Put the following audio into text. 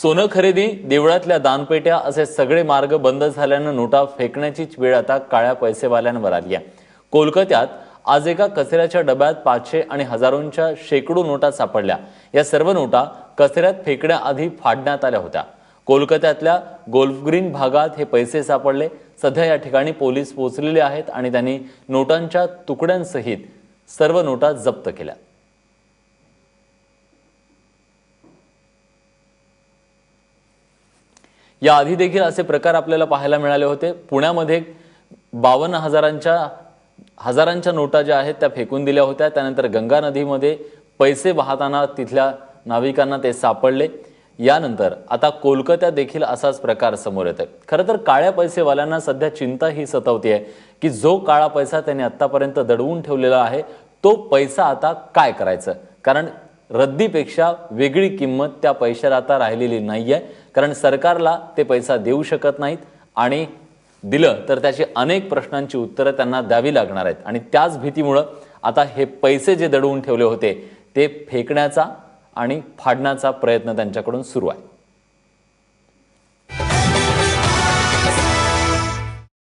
सोनं खरेदी देवळातल्या दानपेट्या असे सगळे मार्ग बंद झाल्यानं नोटा फेकण्याचीच वेळ आता काळ्या पैसेवाल्यांवर आली आहे. कोलकात्यात आज एका कचऱ्याच्या डब्यात पाचशे आणि हजारोंच्या शेकडो नोटा सापडल्या. या सर्व नोटा कचऱ्यात फेकण्याआधी फाडण्यात आल्या होत्या. कोलकात्यातल्या गोल्फग्रीन भागात हे पैसे सापडले. सध्या या ठिकाणी पोलीस पोहोचलेले आहेत आणि त्यांनी नोटांच्या तुकड्यांसहित सर्व नोटा जप्त केल्या. या आधी देखील असे प्रकार आपल्याला पाहायला मिळाले होते. पुण्यामध्ये बावन्न हजारांच्या हजारांच्या नोटा ज्या आहेत त्या फेकून दिल्या होत्या. त्यानंतर गंगा नदीमध्ये पैसे वाहताना तिथल्या नाविकांना ते सापडले. यानंतर आता कोलकात्यात देखील असाच प्रकार समोर येतोय. खरं तर काळ्या पैसेवाल्यांना सध्या चिंता ही सतवते की जो काळा पैसा त्यांनी आत्तापर्यंत दडवून ठेवलेला आहे तो पैसा आता काय करायचं? कारण रद्दीपेक्षा वेगळी किंमत त्या पैशाला आता राहिलेली नाही आहे कारण सरकारला ते पैसा देऊ शकत नाहीत आणि दिलं तर त्याची अनेक प्रश्नांची उत्तरं त्यांना द्यावी लागणार आहेत. आणि त्याच भीतीमुळं आता हे पैसे जे दडवून ठेवले होते ते फेकण्याचा आणि फाडण्याचा प्रयत्न त्यांच्याकडून सुरू आहे.